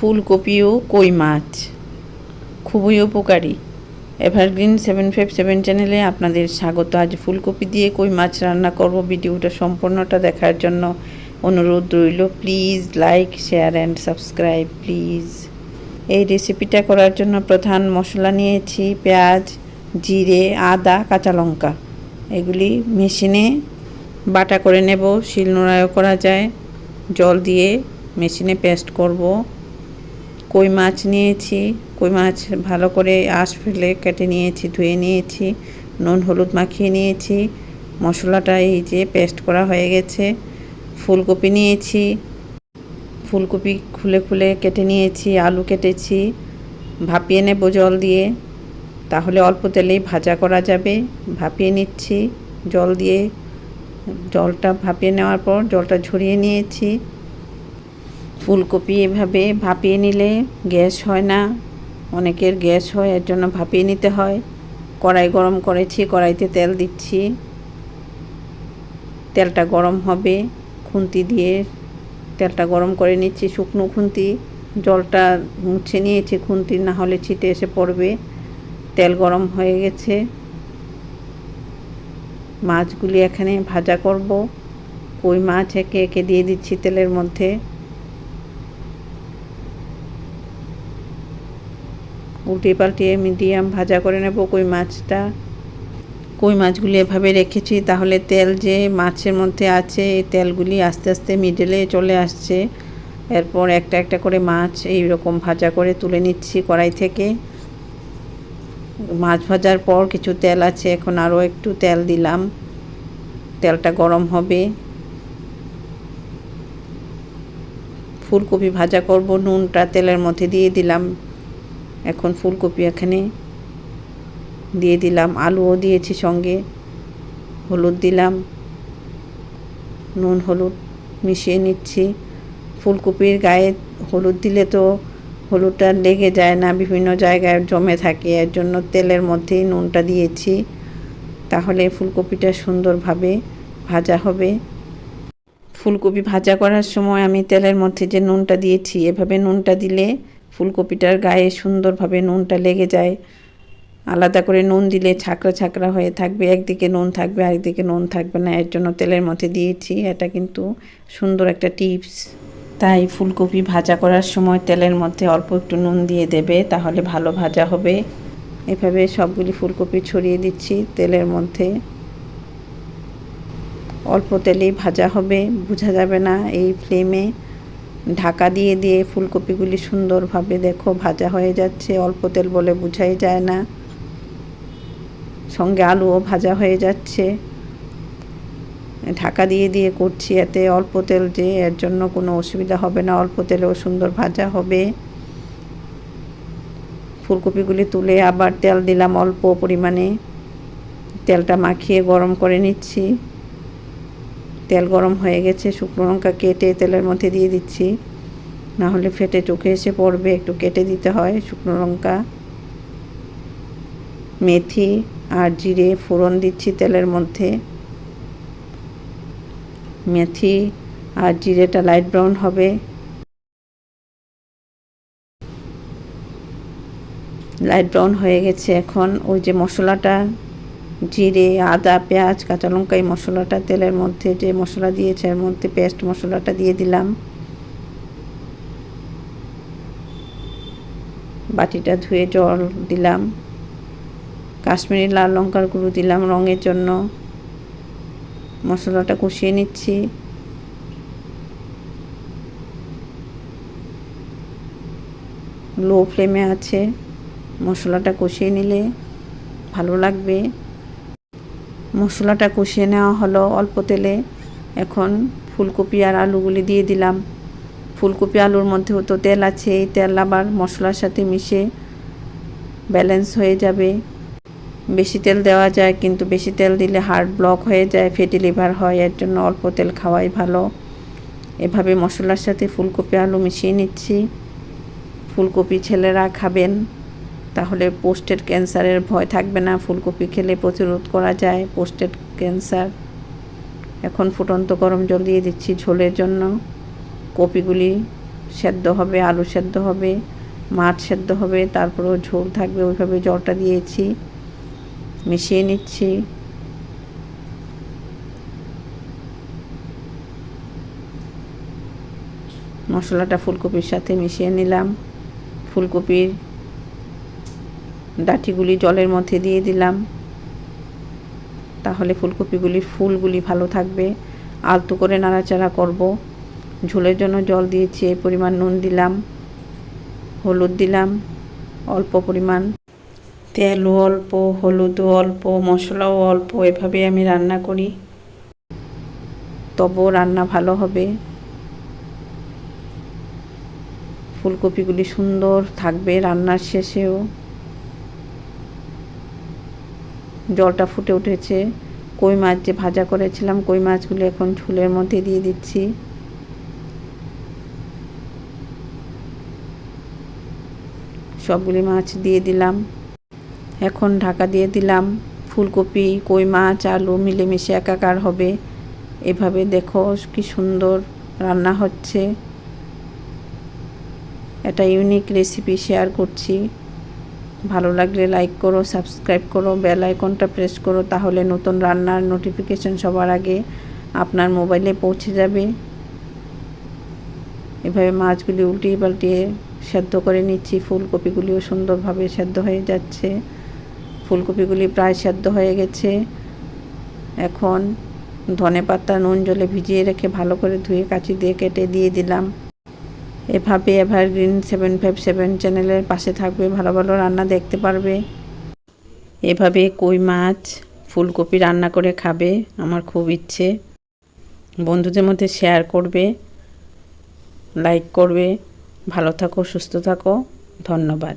ফুলকপি ও কই মাছ? খুবই উপকারী। এভারগ্রিন সেভেন ফাইভ সেভেন চ্যানেলে আপনাদের স্বাগত। আজ ফুলকপি দিয়ে কই মাছ রান্না করব ভিডিওটা সম্পূর্ণটা দেখার জন্য অনুরোধ রইল। Please like, share and subscribe, please. এই রেসিপিটা করার জন্য প্রধান মশলা নিয়েছি পেঁয়াজ, জিরে, আদা, কাঁচা লঙ্কা। এগুলি মেশিনে বাটা করে নেব। শিলনোড়ায়ও করা যায়। জল দিয়ে মেশিনে পেস্ট করব। কই মাছ নিয়েছি, কই মাছ ভালো করে আঁশ ফেলে কেটে নিয়েছি, ধুয়ে নিয়েছি, নুন হলুদ মাখিয়ে নিয়েছি, মশলাটা এই যে পেস্ট করা হয়ে গেছে, ফুলকপি নিয়েছি, ফুলকপি খুলে খুলে কেটে নিয়েছি, আলু কেটেছি, ভাপিয়ে নেব জল দিয়ে, তাহলে অল্প তেলেই ভাজা করা যাবে, ভাপিয়ে নিচ্ছি জল দিয়ে, জলটা ভাপিয়ে নেওয়ার পর জলটা ঝরিয়ে নিয়েছি ফুলকপি এভাবে ভাপিয়ে নিলে গ্যাস হয় না। অনেকের গ্যাস হয়, এর জন্য ভাপিয়ে নিতে হয়। কড়াই গরম করেছি, কড়াইতে তেল দিচ্ছি। তেলটা গরম হবে, খুন্তি দিয়ে তেলটা গরম করে নিচ্ছি, শুকনো খুন্তি। জলটা মুছে নিয়েছি, খুন্তি না হলে ছিটে এসে পড়বে। তেল গরম হয়ে গেছে। মাছগুলি এখানে ভাজা করব। কই মাছ একে একে দিয়ে দিচ্ছি তেলের মধ্যে। উল্টে পাল্টিয়ে মিডিয়াম ভাজা করে নেব, কই মাছটা। কই মাছগুলি এভাবে রেখেছি, তাহলে তেল যে মাছের মধ্যে আছে, এই তেলগুলি আস্তে আস্তে মিডলে চলে আসছে। এরপর একটা একটা করে মাছ এই রকম ভাজা করে তুলে নিচ্ছি কড়াই থেকে। মাছ ভাজার পর কিছু তেল আছে, এখন আরও একটু তেল দিলাম। তেলটা গরম হবে। ফুলকপি ভাজা করব, নুনটা তেলের মধ্যে দিয়ে দিলাম। এখন ফুলকপি এখানে দিয়ে দিলাম, আলুও দিয়েছি সঙ্গে, হলুদ দিলাম, নুন, হলুদ মিশিয়ে নিচ্ছি। ফুলকপির গায়ে হলুদ দিলে তো হলুদটা লেগে যায় না, বিভিন্ন জায়গায় জমে থাকে, এর জন্য তেলের মধ্যেই নুনটা দিয়েছি। তাহলে ফুলকপিটা সুন্দরভাবে ভাজা হবে। ফুলকপি ভাজা করার সময় আমি তেলের মধ্যে যে নুনটা দিয়েছি, এভাবে নুনটা দিলে ফুলকপিটার গায়ে সুন্দরভাবে নুনটা লেগে যায়। আলাদা করে নুন দিলে ছাকড়া ছাকড়া হয়ে থাকবে। একদিকে নুন থাকবে, আরেকদিকে নুন থাকবে না। এর জন্য তেলের মধ্যে দিয়েছি। এটা কিন্তু সুন্দর একটা টিপস। তাই ফুলকপি ভাজা করার সময় তেলের মধ্যে অল্প একটু নুন দিয়ে দেবে, তাহলে ভালো ভাজা হবে। এভাবে সবগুলি ফুলকপি ছড়িয়ে দিচ্ছি তেলের মধ্যে। অল্প তেলেই ভাজা হবে। বোঝা যাবে না এই ফ্লেমে। ঢাকা দিয়ে দিয়ে ফুলকপিগুলি সুন্দরভাবে দেখো, ভাজা হয়ে যাচ্ছে, অল্প তেল বলে বোঝাই যায় না। সঙ্গে আলুও ভাজা হয়ে যাচ্ছে। ঢাকা দিয়ে দিয়ে করছি এতে অল্প তেল যে এর জন্য কোনো অসুবিধা হবে না, অল্প তেলেও সুন্দর ভাজা হবে। ফুলকপিগুলি তুলে আবার তেল দিলাম অল্প পরিমাণে। তেলটা মাখিয়ে গরম করে নিচ্ছি। তেল গরম হয়ে গেছে, শুকনো লঙ্কা কেটে তেলের মধ্যে দিয়ে দিচ্ছি। না হলে ফেটে চোখে এসে পড়বে, একটু কেটে দিতে হয় শুকনো লঙ্কা। মেথি আর জিরে ফোড়ন দিচ্ছি তেলের মধ্যে। মেথি আর জিরেটা লাইট ব্রাউন হবে। লাইট ব্রাউন হয়ে গেছে এখন। ওই যে মশলাটা জিরে, আদা, পেঁয়াজ, কাঁচা লঙ্কা এই মশলাটা, তেলের মধ্যে যে মশলা দিয়েছে এর মধ্যে পেস্ট মশলাটা দিয়ে দিলাম। বাটিটা ধুয়ে জল দিলাম। কাশ্মীরি লাল লঙ্কার গুঁড়ো দিলাম রঙের জন্য। মশলাটা কষিয়ে নিচ্ছি। লো ফ্লেমে আছে। মশলাটা কষিয়ে নিলে ভালো লাগবে। মশলাটা কষিয়ে নেওয়া হলো অল্প তেলে। এখন ফুলকপি আর আলুগুলি দিয়ে দিলাম। ফুলকপি, আলুর মধ্যেও তো তেল আছে, এই তেল আবার মশলার সাথে মিশে ব্যালেন্স হয়ে যাবে। বেশি তেল দেওয়া যায়, কিন্তু বেশি তেল দিলে হার্ট ব্লক হয়ে যায় ফেটি লিভার হয়, এর জন্য অল্প তেল খাওয়াই ভালো। এভাবে মশলার সাথে ফুলকপি, আলু মিশিয়ে নিচ্ছি। ফুলকপি ছেলেরা খাবেন। তাহলে পোস্টেড ক্যান্সারের ভয় থাকবে না। ফুলকপি খেলে প্রতিরোধ করা যায় পোস্টেড ক্যান্সার। এখন ফুটন্ত গরম জল দিয়ে দিচ্ছি ঝোলের জন্য। কপিগুলি সেদ্ধ হবে, আলু সেদ্ধ হবে, মাছ সেদ্ধ হবে, তারপরেও ঝোল থাকবে, ওইভাবে জলটা দিয়েছি। মিশিয়ে নিচ্ছি। মশলাটা ফুলকপির সাথে মিশিয়ে নিলাম। ফুলকপির ডাঁটিগুলি জলের মধ্যে দিয়ে দিলাম। তাহলে ফুলকপিগুলির ফুলগুলি ভালো থাকবে। আলতো করে নাড়াচাড়া করব। ঝোলের জন্য জল দিয়েছি, এই পরিমাণ নুন দিলাম, হলুদ দিলাম, অল্প পরিমাণ তেলও অল্প, হলুদও অল্প, মশলাও অল্প এভাবে আমি রান্না করি। তবুও রান্না ভালো হবে। ফুলকপিগুলি সুন্দর থাকবে রান্নার শেষেও। জলটা ফুটে উঠেছে। কই মাছ যে ভাজা করেছিলাম, কই মাছগুলি এখন ঝোলের মধ্যে দিয়ে দিচ্ছি। সবগুলি মাছ দিয়ে দিলাম। এখন ঢাকা দিয়ে দিলাম। ফুলকপি, কই মাছ, আলু মিলেমিশে একাকার হবে। এভাবে দেখো কি সুন্দর রান্না হচ্ছে। এটা ইউনিক রেসিপি শেয়ার করছি। ভালো লাগলে লাইক করো সাবস্ক্রাইব করো বেল আইকনটা প্রেস করো, তাহলে নতুন রান্নার নোটিফিকেশন সবার আগে আপনার মোবাইলে পৌঁছে যাবে। এভাবে মাছগুলি উল্টিয়ে পাল্টিয়ে সেদ্ধ করে নিচ্ছি, ফুলকপিগুলিও সুন্দরভাবে সেদ্ধ হয়ে যাচ্ছে। ফুলকপিগুলি প্রায় সেদ্ধ হয়ে গেছে। এখন ধনে পাতা নুন, জলে ভিজিয়ে রেখে ভালো করে ধুয়ে কাঁচি দিয়ে কেটে দিয়ে দিলাম। এভাবে এভারগ্রিন সেভেন ফাইভ সেভেন চ্যানেলের পাশে থাকবে, ভালো ভালো রান্না দেখতে পারবে। এভাবে কই মাছ, ফুলকপি রান্না করে খাবে, আমার খুব ইচ্ছে। বন্ধুদের মধ্যে শেয়ার করবে লাইক করবে। ভালো থাকো, সুস্থ থাকো। ধন্যবাদ।